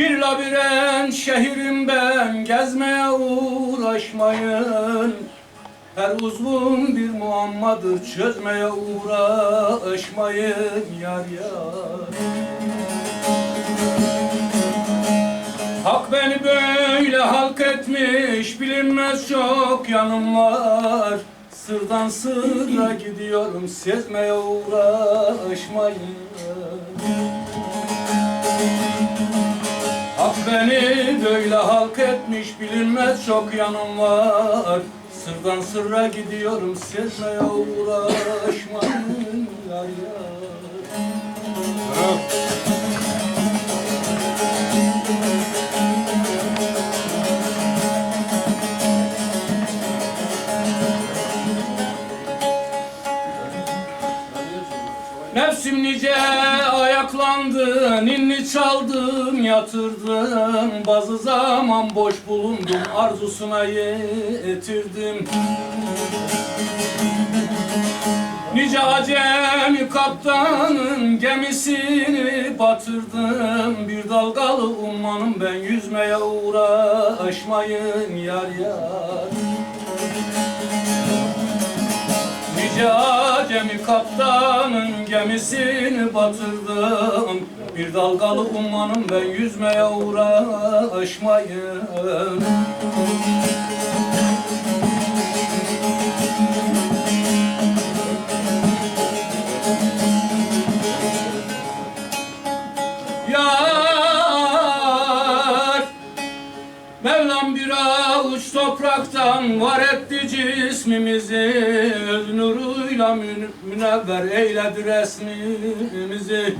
Bir labirent şehirim ben gezmeye uğraşmayın. Her uzvun bir muammadır çözmeye uğraşmayın yar yar. Hak beni böyle halk etmiş bilinmez çok yanım var. Sırdan sırra gidiyorum sezmeye uğraşmayın. Hak beni böyle halk etmiş Bilinmez çok yanım var. Sırdan sırra gidiyorum Sezmeye uğraşmayın yar yar Nefsim nice ayaklandı, ninni çaldım, yatırdım Bazı zaman boş bulundum, arzusuna yetirdim. Nice acemi kaptanın gemisini batırdım. Bir dalgalı ummanım ben yüzmeye uğraşmayın yar yar kaptanın gemisini batırdım. Bir dalgalı ummanım ben yüzmeye uğraşmayın Mevlam bir avuç topraktan var etti cismimizi. Öz nuruyla mün- münevver eyledi resmimizi.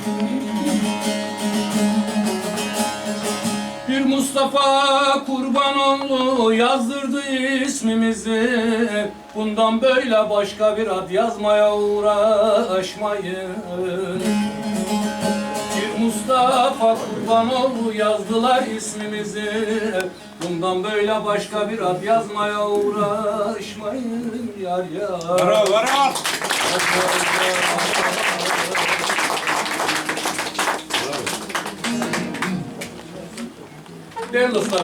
Bir Mustafa Kurbanoğlu yazdırdı ismimizi. Bundan böyle başka bir ad yazmaya uğraşmayın. Bir Mustafa Kurbanoğlu yazdılar ismimizi Bundan böyle başka bir ad yazmaya uğraşmayın yar yar Bravo, bravo. Değerli dostlar